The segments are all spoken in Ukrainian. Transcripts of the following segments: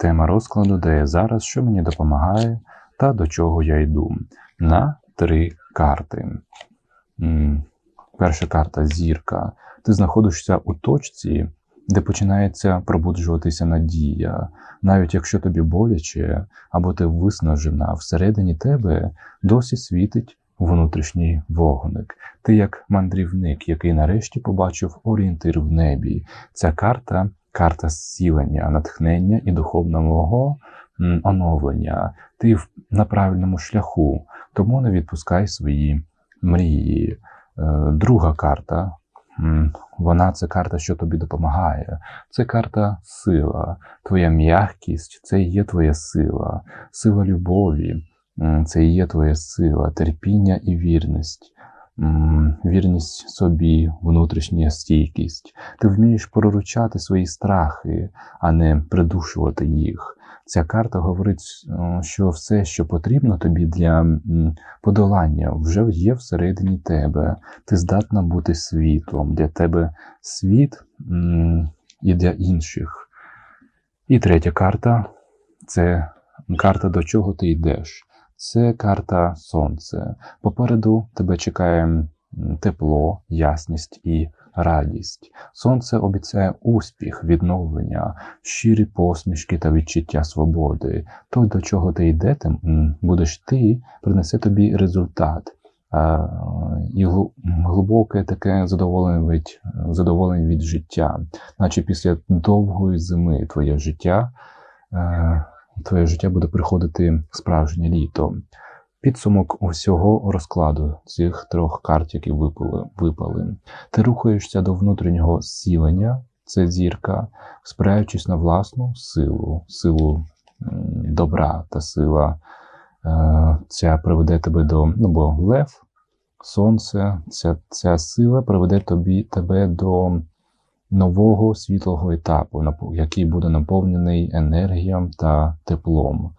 Тема розкладу, я зараз, що мені допомагає та до чого я йду. На три карти. Перша карта зірка. Ти знаходишся у точці, де починається пробуджуватися надія. Навіть якщо тобі боляче або ти виснажена, всередині тебе досі світить внутрішній вогник. Ти як мандрівник, який нарешті побачив орієнтир в небі. Ця карта карта зцілення, натхнення і духовного оновлення. Ти на правильному шляху, тому не відпускай свої мрії. Е, Друга карта. Вона це карта, що тобі допомагає. Це карта сила. Твоя м'якість це і є твоя сила, сила любові, це і є твоя сила, терпіння і вірність. Вірність собі, внутрішня стійкість. Ти вмієш проручати свої страхи, а не придушувати їх. Ця карта говорить, що все, що потрібно тобі для подолання, вже є всередині тебе. Ти здатна бути світлом. Для тебе світ і для інших. І третя карта це карта, до чого ти йдеш. Це карта Сонце. Попереду тебе чекає тепло, ясність і радість. Сонце обіцяє успіх, відновлення, щирі посмішки та відчуття свободи. То, до чого ти йде, будеш ти, принесе тобі результат. І глибоке таке задоволення від, задоволення від життя, наче після довгої зими твоє життя, е, твоє життя буде приходити справжнє літо. Підсумок усього розкладу цих трьох карт, які випали, випали. Ти рухаєшся до внутрішнього зцілення, це зірка, спираючись на власну силу, силу добра та сила. Е, Ця приведе тебе до ну, бо лев, сонце, ця, ця сила приведе тобі, тебе до нового світлого етапу, який буде наповнений енергією та теплом.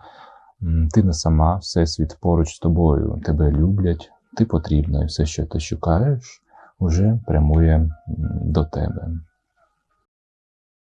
Ти не сама, всесвіт поруч з тобою, тебе люблять, ти потрібна, і все, що ти шукаєш, уже прямує до тебе.